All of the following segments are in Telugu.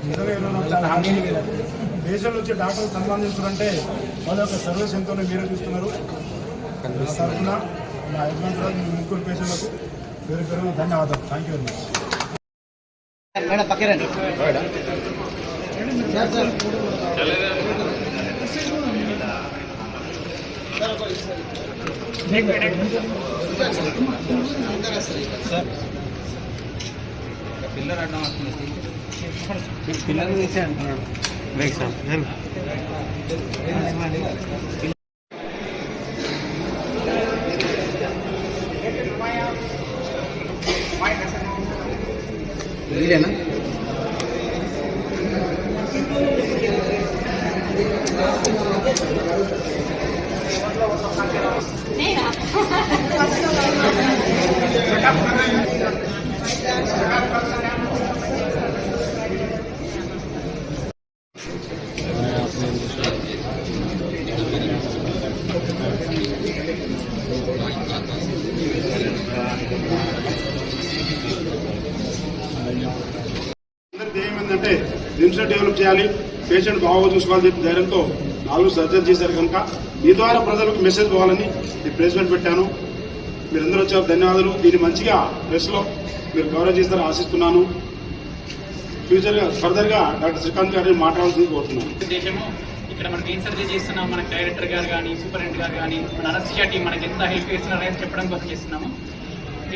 చాలా దేశంలో వచ్చి డాక్టర్లు సన్మానించారంటే వాళ్ళ యొక్క సర్వీస్ ఎంతో మీరు చూస్తున్నారు. నా తరఫున నా మీ ముగ్గురు పేషెంట్లకు పేరు పేరు ధన్యవాదాలు. Thank you very much madam పక్కరండి sir sir. పిల్లలు అడ్డం వస్తుంది. పిల్లలు వేసే అంటున్నాడు. వీడేనా? అందరి ఏంటంటే రిమ్స్ డెవలప్ చేయాలి పేషెంట్ బాగా చూసుకోవాలని చెప్పి ధైర్యంతో నాలుగు సర్జరీ చేశారు కనుక మీ ద్వారా ప్రజలకు మెసేజ్ పోవాలని ఈ ప్లేస్మెంట్ పెట్టాను. మీరందరూ వచ్చారు ధన్యవాదాలు. దీన్ని మంచిగా ప్రెస్లో మీరు కవరేజ్ చేస్తారని ఆశిస్తున్నాను. ఫ్యూచర్గా ఫర్దర్గా డాక్టర్ శ్రీకాంత్ గారిని మాట్లాడాల్సింది కోరుతున్నాను. ఇక్కడ మనకి ఏం సర్జరీ చేస్తున్నాం మన డైరెక్టర్ గారు కానీ సూపరింట్ గారు కానీ మన అనస్థిషియా టీం మనకి ఎంత హెల్ప్ చేస్తున్నారు అనేది చెప్పడం కోసం చేస్తున్నాము.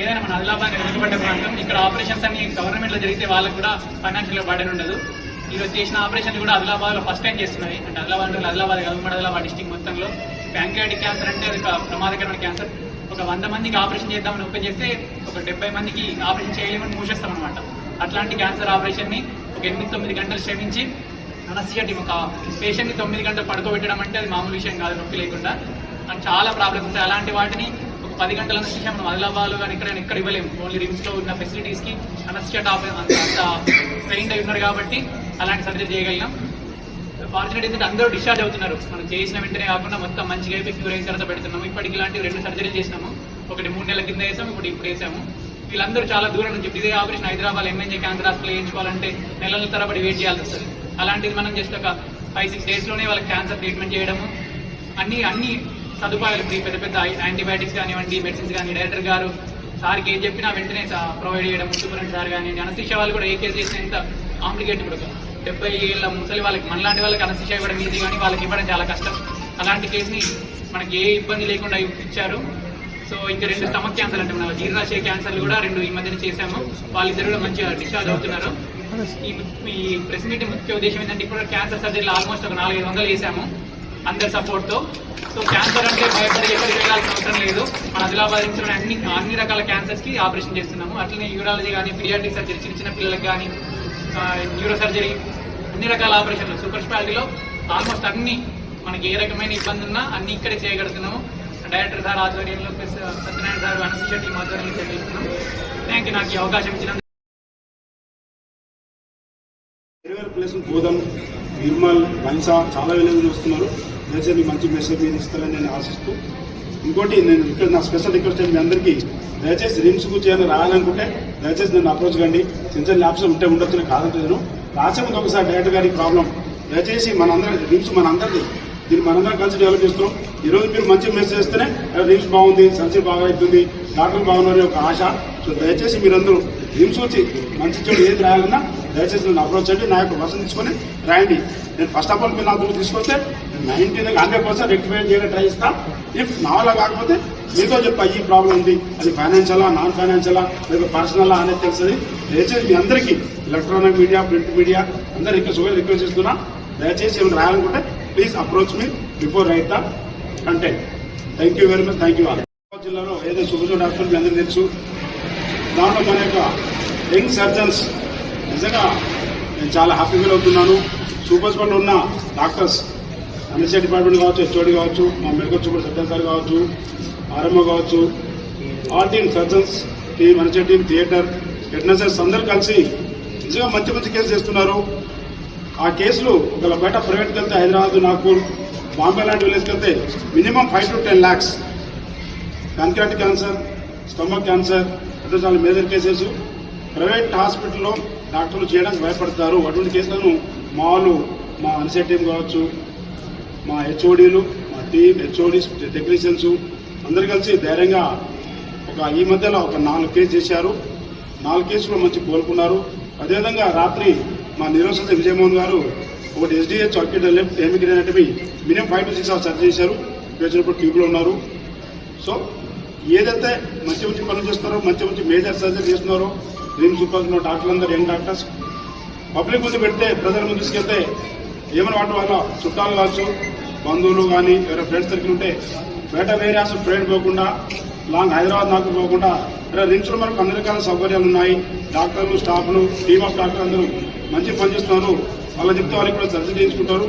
ఏదైనా మన అల్లాబాద్ వెనుకబడ్డ ప్రాంతం ఇక్కడ ఆపరేషన్స్ అన్ని గవర్నమెంట్లో జరిగితే వాళ్ళకి కూడా ఫైనాన్షియల్ బర్డెన్ ఉండదు. ఈరోజు చేసిన ఆపరేషన్ కూడా ఆదిలాబాద్లో ఫస్ట్ టైం చేస్తున్నాయి అంటే ఆదిలాబాద్ అంటే ఆదిలాబాద్ కాదు ఆదిలాబాద్ డిస్టిక్ మొత్తంలో. ప్యాంక్రియాటిక్ క్యాన్సర్ అంటే అది ఒక ప్రమాదకరమైన క్యాన్సర్ ఒక వంద మందికి ఆపరేషన్ చేద్దామని ఓపెన్ చేస్తే ఒక డెబ్బై మందికి ఆపరేషన్ చేయలేమని మూసేస్తాం అనమాట అట్లాంటి క్యాన్సర్ ఆపరేషన్ని ఒక ఎనిమిది తొమ్మిది గంటలు శ్రమించి అనస్థియా ఒక పేషెంట్ని తొమ్మిది గంటలు పడుకోబెట్టడం అంటే అది మామూలు విషయం కాదు నొప్పి లేకుండా. అండ్ చాలా ప్రాబ్లమ్స్ ఉంటాయి. అలాంటి వాటిని ఒక పది గంటల అనస్థియా మనం ఆదిలాబాద్లో కానీ ఇక్కడ ఎక్కడ ఇవ్వలేము. ఓన్లీ రిమ్స్లో ఉన్న ఫెసిలిటీస్కి అనస్థియా అంత ట్రైన్ అయి ఉన్నారు కాబట్టి అలాంటి సర్జరీ చేయగలిగినాం. ఫార్చునేట్ ఏంటంటే అందరూ డిశ్చార్జ్ అవుతున్నారు. మనం చేసిన వెంటనే కాకుండా మొత్తం మంచిగా అయిపోయి క్యూర్ అయిన తర్వాత పెడుతున్నాము. ఇప్పటికి ఇలాంటి రెండు సర్జరీలు చేసినాము. ఒకటి మూడు నెలల కింద వేసాము ఇప్పుడు ఇప్పుడు వేసాము. వీళ్ళందరూ చాలా దూరం నుంచి ఇదే operation Hyderabad MNJ cancer hospital వేయించుకోవాలంటే నెలల తరబడి వెయిట్ చేయాల్సి వస్తుంది. అలాంటిది మనం జస్ట్ ఒక ఫైవ్ సిక్స్ డేస్లోనే వాళ్ళకి క్యాన్సర్ ట్రీట్మెంట్ చేయడము. అన్ని అన్ని సదుపాయాలు ఇప్పుడు పెద్ద పెద్ద యాంటీబయాటిక్స్ కానివ్వండి మెడిసిన్స్ కానీ డైరెక్టర్ గారు సార్కి ఏం చెప్పినా వెంటనే ప్రొవైడ్ చేయడం సూపరింట్ సార్ కానీ అనశిక్ష వాళ్ళు కూడా ఏ కేసు చేసిన ఎంత కాంప్లికేటెడ్ ఇప్పుడు డెబ్బై ఏళ్ళ ముసలి వాళ్ళకి మనలాంటి వాళ్ళకి అనశిక్ష ఇవ్వడం ఈజీ కానీ వాళ్ళకి ఇవ్వడం చాలా కష్టం. అలాంటి కేసుని మనకి ఏ ఇబ్బంది లేకుండా ఇచ్చారు. సో ఇంకా రెండు స్టమక్ క్యాన్సర్ అంటే మన జీర్ణాశయ క్యాన్సర్లు కూడా రెండు ఈ మధ్యన చేశాము. వాళ్ళిద్దరు కూడా మంచిగా డిశ్చార్జ్ అవుతున్నారు. ఈ ఈ ప్రెస్ మీట్ ముఖ్య ఉద్దేశం ఏంటంటే ఇప్పుడు క్యాన్సర్ సర్జరీలు ఆల్మోస్ట్ ఒక నాలుగైదు వందలు చేశాము అందరి సపోర్ట్తో సో క్యాన్సర్ అంటే భయపడి ఎక్కడికి వెళ్ళాల్సిన అవసరం లేదు. మన ఆదిలాబాద్ నుంచి అన్ని అన్ని రకాల క్యాన్సర్స్కి ఆపరేషన్ చేస్తున్నాము. అట్లనే యూరాలజీ కానీ పీడియాట్రిక్ సర్జరీ చిన్న చిన్న పిల్లలకు కానీ న్యూరో సర్జరీ అన్ని రకాల ఆపరేషన్లు సూపర్ స్పెషాలిటీలో ఆల్మోస్ట్ అన్ని మనకి ఏ రకమైన ఇబ్బంది ఉన్నా అన్ని ఇక్కడే చేయగలుగుతున్నాము. డైరెక్టర్ సార్ ఆధ్వర్యంలో plus Satyanarayana sir anaesthesia team ఆధ్వర్యంలో చేస్తున్నాం థ్యాంక్ యూ నాకు ఈ అవకాశం ఇచ్చినందుకు. ప్లేస్ గోదాం నిర్మల్ బైన్సా చాలా విలేజ్ వస్తున్నారు. దయచేసి మంచి మెసేజ్ మీరు ఇస్తారని నేను ఆశిస్తూ ఇంకోటి నేను ఇక్కడ నా స్పెషల్ రిక్వెస్ట్ మీ అందరికీ దయచేసి రిమ్స్కు రాయాలనుకుంటే దయచేసి నన్ను అప్రోచ్ కండి. చిన్న చిన్న ల్యాబ్స్ ఉంటే ఉండొచ్చు నేను కాదంటలేను రాసే ముందు ఒకసారి డైరెక్ట్ గారి ప్రాబ్లం దయచేసి మనందరం రిమ్స్ మనందరిది. దీన్ని మనందరం కలిసి డెవలప్ చేస్తున్నాం. ఈ రోజు మీరు మంచి మెసేజ్ చేస్తేనే రిమ్స్ బాగుంది సర్జరీ బాగా అవుతుంది డాక్టర్లు బాగున్నారని ఒక ఆశ. సో దయచేసి మీరందరూ రిమ్స్ వచ్చి మంచి చెడు ఏది రాయాలన్నా దయచేసి నన్ను అప్రోచ్ అండి నా యొక్క వర్షన్ తీసుకొని రాయండి. నేను ఫస్ట్ ఆఫ్ ఆల్ మీరు నా దగ్గర తీసుకొస్తే నైన్టీ హండ్రెడ్ పర్సెంట్ రెక్టిఫై చేయడం ట్రై ఇస్తాను ఇఫ్ నా వల్ల కాకపోతే మీతో చెప్పా ఈ ప్రాబ్లం ఉంది. అది ఫైనాన్షియలా నాన్ ఫైనాన్షియలా లేదా పర్సనలా అనేది తెలుస్తుంది. దయచేసి మీ అందరికీ ఎలక్ట్రానిక్ మీడియా ప్రింట్ మీడియా అందరు రిక్వెస్ట్ రిక్వెస్ట్ ఇస్తున్నా దయచేసి ఏమైనా రాయాలనుకుంటే please approach me before write the content thank you very much thank you all జిల్లాలో ఏదో సుభజో డాక్టర్ మీ అందరికీ తెలుసు. దాంట్లో మన యొక్క యంగ్ సర్జన్స్. నిజంగా నేను చాలా హ్యాపీ ఫీల్ అవుతున్నాను. సూపర్ స్పాట్లో ఉన్న డాక్టర్స్ అనసియా డిపార్ట్మెంట్ కావచ్చు హెచ్ఓడి కావచ్చు మా మెడికల్ సూపర్ సర్జన్ సార్ కావచ్చు ఆర్ఎంఓ కావచ్చు all team surgeons team anaesthesia team theatre head nurses అందరూ కలిసి నిజంగా మంచి మంచి కేసులు చేస్తున్నారు. ఆ కేసులు ఒకవేళ బయట ప్రైవేట్కి వెళ్తే హైదరాబాద్ నాగ్పూర్ బాంబే లాంటి విలేజ్కి వెళ్తే minimum five to ten lakhs కంక్రాట్ cancer stomach cancer అంటే చాలా మేజర్ కేసెస్. ప్రైవేట్ హాస్పిటల్లో డాక్టర్లు చేయడానికి భయపడతారు. అటువంటి కేసులను మా వాళ్ళు మా అన్సెట్ టీం కావచ్చు మా హెచ్ఓడీలు మా టీం హెచ్ఓడీస్ టెక్నీషియన్స్ అందరు కలిసి ధైర్యంగా ఒక ఈ మధ్యలో ఒక నాలుగు కేసు చేశారు. నాలుగు కేసులు మంచి కోలుకున్నారు. అదేవిధంగా రాత్రి మా నిరోసత విజయమోహన్ గారు ఒకటి ఎస్డిహెచ్ అక్యూట్ లెఫ్ట్ ఎమిగ్రేన్ అనేటివి minimum five to six hours surgery చేశారు. పేషెంట్ ట్యూబ్లో ఉన్నారు. సో ఏదైతే మంచి మంచి పనులు చేస్తున్నారో మంచి మంచి మేజర్ సర్జరీ చేస్తున్నారో డ్రీమ్ సూపర్ డాక్టర్లు అందరూ యంగ్ డాక్టర్స్ పబ్లిక్ ముందు పెడితే ప్రజల ముందు తీసుకెళ్తే ఏమైనా వాటి వల్ల చుట్టాలు కావచ్చు బంధువులు కానీ ఎవరైనా ఫ్రెండ్స్ సర్కిల్ ఉంటే బయట వేరే అసలు పోకుండా లాంగ్ హైదరాబాద్ నాకు పోకుండా రిమ్స్లో మనకు అన్ని రకాల సౌకర్యాలు ఉన్నాయి. డాక్టర్లు స్టాఫ్లు టీమ్ ఆఫ్ డాక్టర్ అందరూ మంచి పనిచేస్తున్నారు వాళ్ళ చెప్తే వాళ్ళకి కూడా సర్జరీ చేయించుకుంటారు.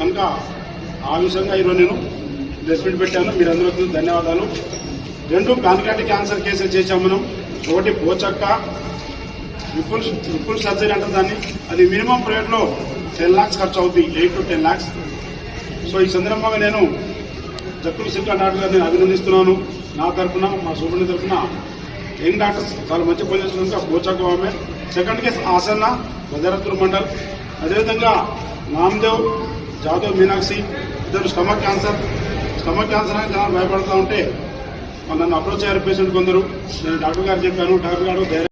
కనుక ఆ విషయంగా ఈరోజు నేను ప్రెస్ పెట్టాను. మీరందరూ ధన్యవాదాలు. రెండు కాన్క్రాటిక్ క్యాన్సర్ కేసులు చేసాం మనం. ఒకటి పోచక్క విపుల్ విపుల్ సర్జరీ అంటారు దాన్ని. అది మినిమం ప్రైవేట్లో టెన్ లాక్స్ ఖర్చు అవుతుంది eight to ten lakhs. So ఈ సందర్భంగా నేను జక్కులు సిల్కా డాక్టర్ గారిని అభినందిస్తున్నాను. నా తరఫున మా సూపర్ని తరఫున యంగ్ డాక్టర్స్ చాలా మంచి పని చేస్తున్నారు పోచక్క ఆమె. సెకండ్ కేసు ఆసన్న భద్రత్తుల మండల్. అదేవిధంగా నామదేవ్ జాదవ్ మీనాక్షి. ఇద్దరు స్టమక్ క్యాన్సర్. స్టమక్ క్యాన్సర్ అని చాలా భయపడుతూ ఉంటే నన్ను అప్రోచ్ అయ్యారు పేషెంట్ కొందరు. నేను డాక్టర్ గారు చెప్పాను. డాక్టర్ గారు